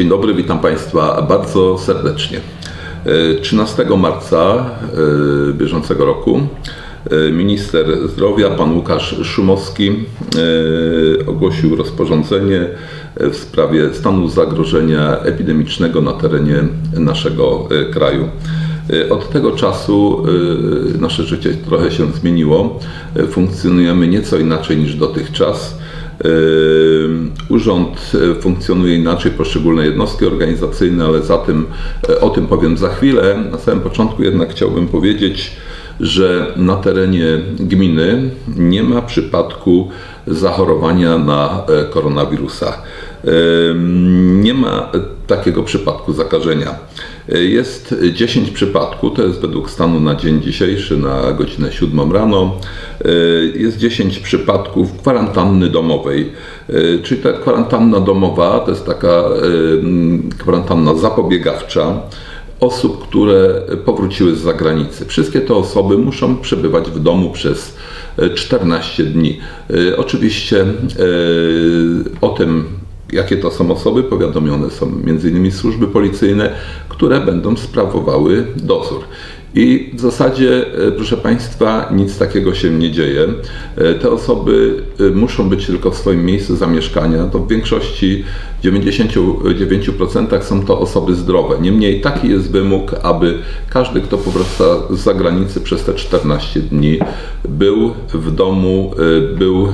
Dzień dobry, witam Państwa bardzo serdecznie. E, 13 marca e, bieżącego roku e, minister zdrowia, pan Łukasz Szumowski, e, ogłosił rozporządzenie w sprawie stanu zagrożenia epidemicznego na terenie naszego e, kraju. E, Od tego czasu e, nasze życie trochę się zmieniło. E, Funkcjonujemy nieco inaczej niż dotychczas. Yy, Urząd e, funkcjonuje inaczej, poszczególne jednostki organizacyjne, ale za tym, e, o tym powiem za chwilę. Na samym początku jednak chciałbym powiedzieć, że na terenie gminy nie ma przypadku zachorowania na e, koronawirusa. Yy, Nie ma takiego przypadku zakażenia. E, Jest 10 przypadków, to jest według stanu na dzień dzisiejszy, na godzinę 7 rano. E, Jest 10 przypadków kwarantanny domowej. E, Czyli ta kwarantanna domowa to jest taka e, kwarantanna zapobiegawcza osób, które powróciły z zagranicy. Wszystkie te osoby muszą przebywać w domu przez e, 14 dni. E, Oczywiście e, o tym, jakie to są osoby, powiadomione są m.in. służby policyjne, które będą sprawowały dozór. I w zasadzie, e, proszę Państwa, nic takiego się nie dzieje. E, Te osoby e, muszą być tylko w swoim miejscu zamieszkania. To w większości 99% są to osoby zdrowe. Niemniej taki jest wymóg, aby każdy, kto powraca z zagranicy przez te 14 dni, był w domu, e, był e,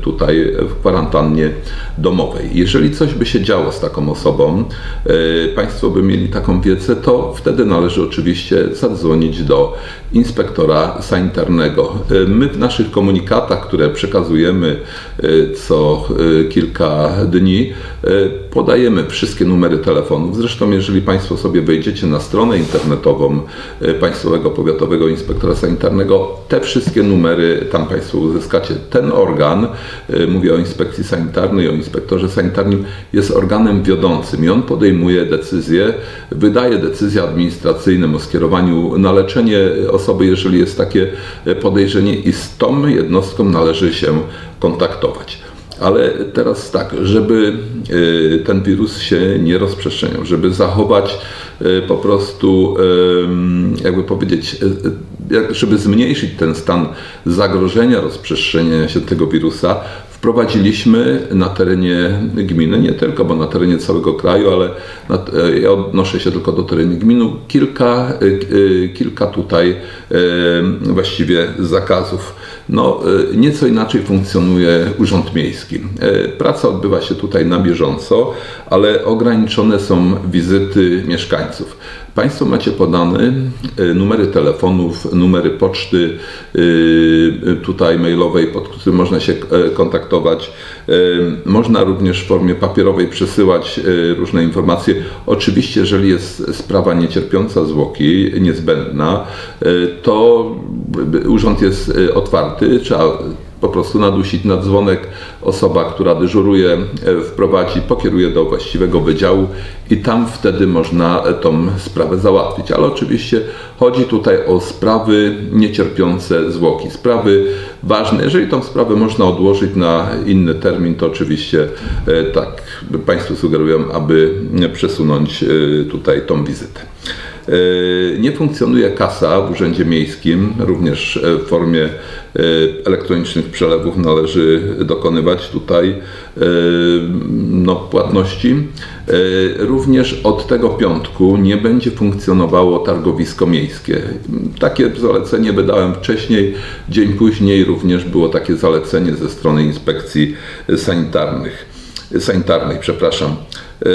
tutaj w kwarantannie domowej. Jeżeli coś by się działo z taką osobą, e, Państwo by mieli taką wiedzę, to wtedy należy oczywiście zadzwonić do inspektora sanitarnego. My w naszych komunikatach, które przekazujemy co kilka dni, podajemy wszystkie numery telefonów. Zresztą, jeżeli Państwo sobie wejdziecie na stronę internetową e, Państwowego Powiatowego Inspektora Sanitarnego, te wszystkie numery tam Państwo uzyskacie. Ten organ, e, mówię o inspekcji sanitarnej, o inspektorze sanitarnym, jest organem wiodącym i on podejmuje decyzje, wydaje decyzje administracyjne o skierowaniu na leczenie osoby, jeżeli jest takie e, podejrzenie i z tą jednostką należy się kontaktować. Ale teraz tak, żeby y, ten wirus się nie rozprzestrzeniał, żeby zachować y, po prostu, ym, jakby powiedzieć, y, żeby zmniejszyć ten stan zagrożenia rozprzestrzeniania się tego wirusa, wprowadziliśmy na terenie gminy, nie tylko, bo na terenie całego kraju, ale ja odnoszę się tylko do terenu gminy, kilka, kilka tutaj właściwie zakazów. No, e, nieco inaczej funkcjonuje Urząd Miejski. E, Praca odbywa się tutaj na bieżąco, ale ograniczone są wizyty mieszkańców. Państwo macie podane e, numery telefonów, numery poczty e, tutaj mailowej, pod którym można się e, kontaktować. E, Można również w formie papierowej przesyłać e, różne informacje. Oczywiście, jeżeli jest sprawa niecierpiąca zwłoki, niezbędna, to urząd jest otwarty, trzeba po prostu nadusić na dzwonek. Osoba, która dyżuruje, e, wprowadzi, pokieruje do właściwego wydziału i tam wtedy można e, tą sprawę załatwić. Ale oczywiście chodzi tutaj o sprawy niecierpiące zwłoki, sprawy ważne. Jeżeli tą sprawę można odłożyć na inny termin, to oczywiście e, tak Państwu sugeruję, aby przesunąć tutaj tą wizytę. E, Nie funkcjonuje kasa w Urzędzie Miejskim, również e, w formie e, elektronicznych przelewów należy dokonywać tutaj no, płatności. Również od tego piątku nie będzie funkcjonowało targowisko miejskie. Takie zalecenie wydałem wcześniej, dzień później również było takie zalecenie ze strony inspekcji sanitarnych, sanitarnej, przepraszam. E,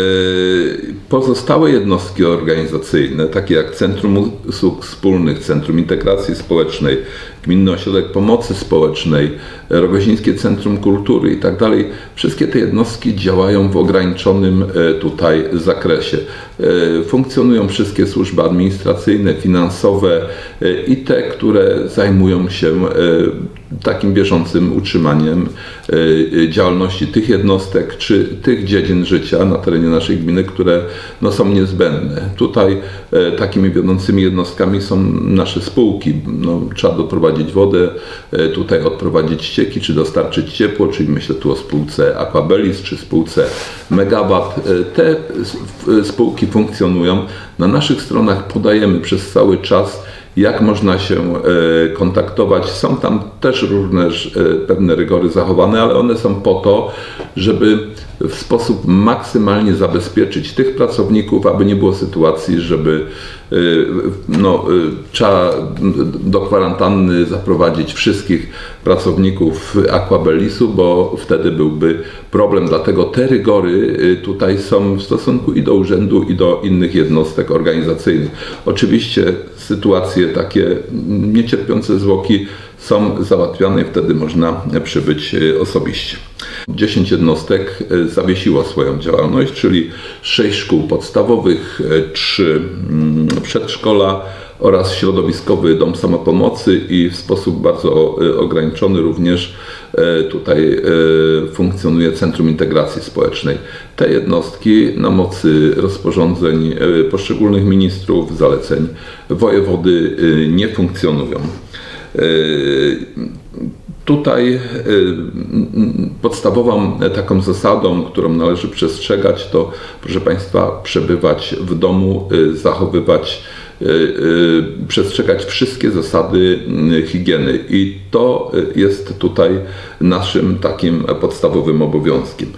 Pozostałe jednostki organizacyjne, takie jak Centrum Usług Wspólnych, Centrum Integracji Społecznej, Gminny Ośrodek Pomocy Społecznej, Rogozińskie Centrum Kultury i tak dalej, wszystkie te jednostki działają w ograniczonym e, tutaj zakresie. E, Funkcjonują wszystkie służby administracyjne, finansowe e, i te, które zajmują się takim bieżącym utrzymaniem działalności tych jednostek czy tych dziedzin życia na terenie naszej gminy, które no, są niezbędne. Tutaj takimi wiodącymi jednostkami są nasze spółki. No, trzeba doprowadzić odprowadzić wodę, e, tutaj odprowadzić ścieki, czy dostarczyć ciepło, czyli myślę tu o spółce Aquabelis, czy spółce Megawatt. E, Te f- spółki funkcjonują. Na naszych stronach podajemy przez cały czas jak można się e, kontaktować. Są tam też różne e, pewne rygory zachowane, ale one są po to, żeby w sposób maksymalnie zabezpieczyć tych pracowników, aby nie było sytuacji, żeby e, no, e, trzeba do kwarantanny zaprowadzić wszystkich pracowników Aquabelisu, bo wtedy byłby problem. Dlatego te rygory e, tutaj są w stosunku i do urzędu, i do innych jednostek organizacyjnych. Oczywiście sytuacje takie niecierpiące zwłoki są załatwiane i wtedy można przybyć e, osobiście. 10 jednostek e, zawiesiło swoją działalność, czyli 6 szkół podstawowych, 3 przedszkola oraz środowiskowy dom samopomocy i w sposób bardzo e, ograniczony również e, tutaj e, funkcjonuje Centrum Integracji Społecznej. Te jednostki na mocy rozporządzeń e, poszczególnych ministrów, zaleceń wojewody e, nie funkcjonują. E, Tutaj mm, podstawową e, taką zasadą, którą należy przestrzegać, to proszę Państwa, przebywać w domu, y, zachowywać, przestrzegać wszystkie zasady higieny i to jest tutaj naszym takim podstawowym obowiązkiem.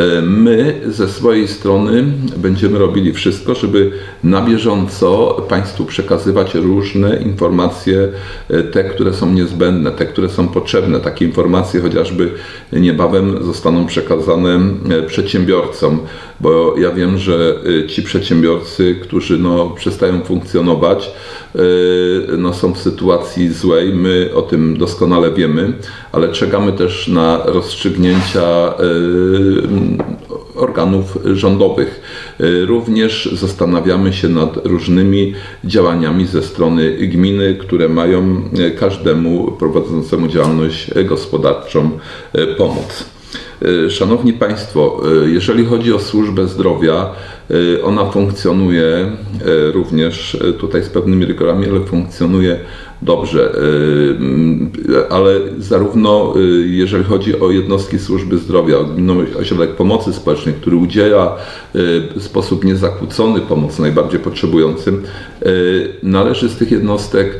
Y, My ze swojej strony będziemy robili wszystko, żeby na bieżąco Państwu przekazywać różne informacje, y, te, które są niezbędne, te, które są potrzebne. Takie informacje chociażby niebawem zostaną przekazane y, przedsiębiorcom, bo ja wiem, że ci przedsiębiorcy, którzy no, przestają funkcjonować, no, są w sytuacji złej. My o tym doskonale wiemy, ale czekamy też na rozstrzygnięcia organów rządowych. Y, Również zastanawiamy się nad różnymi działaniami ze strony gminy, które mają y, każdemu prowadzącemu działalność gospodarczą y, pomóc. Szanowni Państwo, jeżeli chodzi o służbę zdrowia, ona funkcjonuje również tutaj z pewnymi rygorami, ale funkcjonuje dobrze. y, mm, Ale zarówno y, jeżeli chodzi o jednostki służby zdrowia, o Gminny Ośrodek Pomocy Społecznej, który udziela y, w sposób niezakłócony pomoc najbardziej potrzebującym, należy z tych jednostek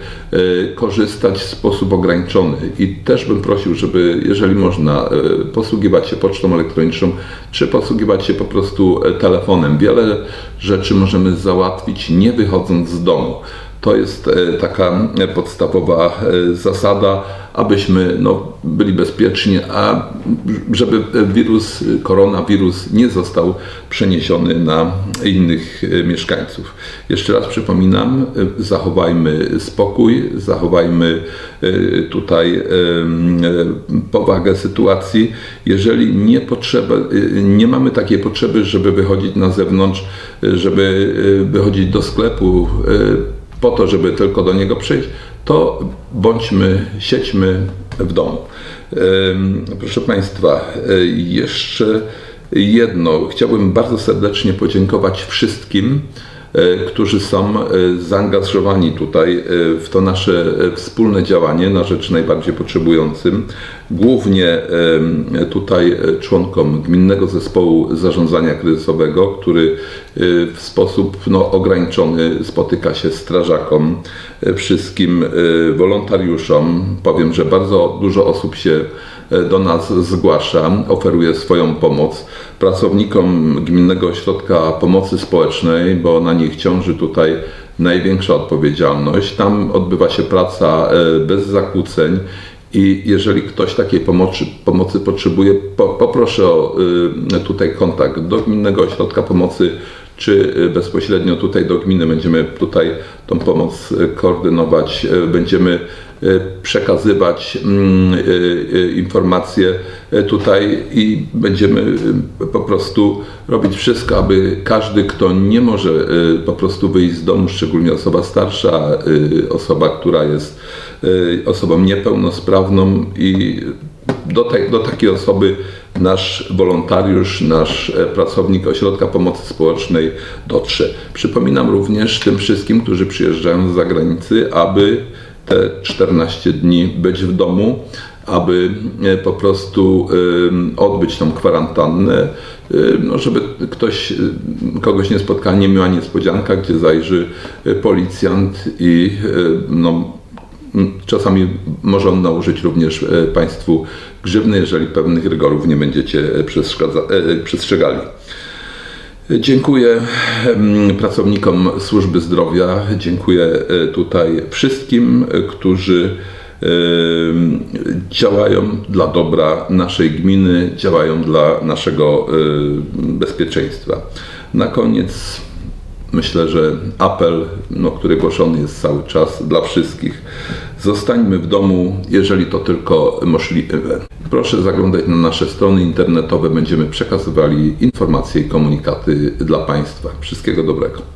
korzystać w sposób ograniczony. I też bym prosił, żeby jeżeli można posługiwać się pocztą elektroniczną, czy posługiwać się po prostu e, telefonem. Wiele rzeczy możemy załatwić nie wychodząc z domu. To jest e, taka e, podstawowa e, zasada, abyśmy no, byli bezpieczni, a żeby wirus, koronawirus nie został przeniesiony na innych mieszkańców. Jeszcze raz przypominam, zachowajmy spokój, zachowajmy tutaj powagę sytuacji. Jeżeli nie, potrzeba, nie mamy takiej potrzeby, żeby wychodzić na zewnątrz, żeby wychodzić do sklepu, po to, żeby tylko do niego przyjść, to bądźmy, siedźmy w domu. Proszę Państwa, e, jeszcze jedno. Chciałbym bardzo serdecznie podziękować wszystkim, którzy są e, zaangażowani tutaj e, w to nasze e, wspólne działanie na rzecz najbardziej potrzebującym. Głównie tutaj e, członkom Gminnego Zespołu Zarządzania Kryzysowego, który e, w sposób no, ograniczony spotyka się strażakom, e, wszystkim e, wolontariuszom. Powiem, że bardzo dużo osób się e, do nas zgłasza, oferuje swoją pomoc. Pracownikom Gminnego Ośrodka Pomocy Społecznej, bo na nich ciąży tutaj największa odpowiedzialność. Tam odbywa się praca e, bez zakłóceń. I jeżeli ktoś takiej pomocy, pomocy potrzebuje, po, poproszę o y, tutaj kontakt do Gminnego Ośrodka Pomocy, czy y, bezpośrednio tutaj do gminy będziemy tutaj tą pomoc y, koordynować, y, będziemy przekazywać mm, informacje tutaj i będziemy po prostu robić wszystko, aby każdy, kto nie może po prostu wyjść z domu, szczególnie osoba starsza, osoba, która jest osobą niepełnosprawną i do, te, do takiej osoby nasz wolontariusz, nasz e, pracownik Ośrodka Pomocy Społecznej dotrze. Przypominam również tym wszystkim, którzy przyjeżdżają z zagranicy, aby te 14 dni być w domu, aby e, po prostu odbyć tą kwarantannę, e, no żeby ktoś, kogoś nie spotkał, nie miała niespodzianka, gdzie zajrzy policjant i no, czasami może on nałożyć również e, Państwu grzywny, jeżeli pewnych rygorów nie będziecie e, e, przestrzegali. Dziękuję pracownikom służby zdrowia, dziękuję tutaj wszystkim, którzy działają dla dobra naszej gminy, działają dla naszego bezpieczeństwa. Na koniec myślę, że apel, no, który głoszony jest cały czas dla wszystkich. Zostańmy w domu, jeżeli to tylko możliwe. Proszę zaglądać na nasze strony internetowe, będziemy przekazywali informacje i komunikaty dla Państwa. Wszystkiego dobrego.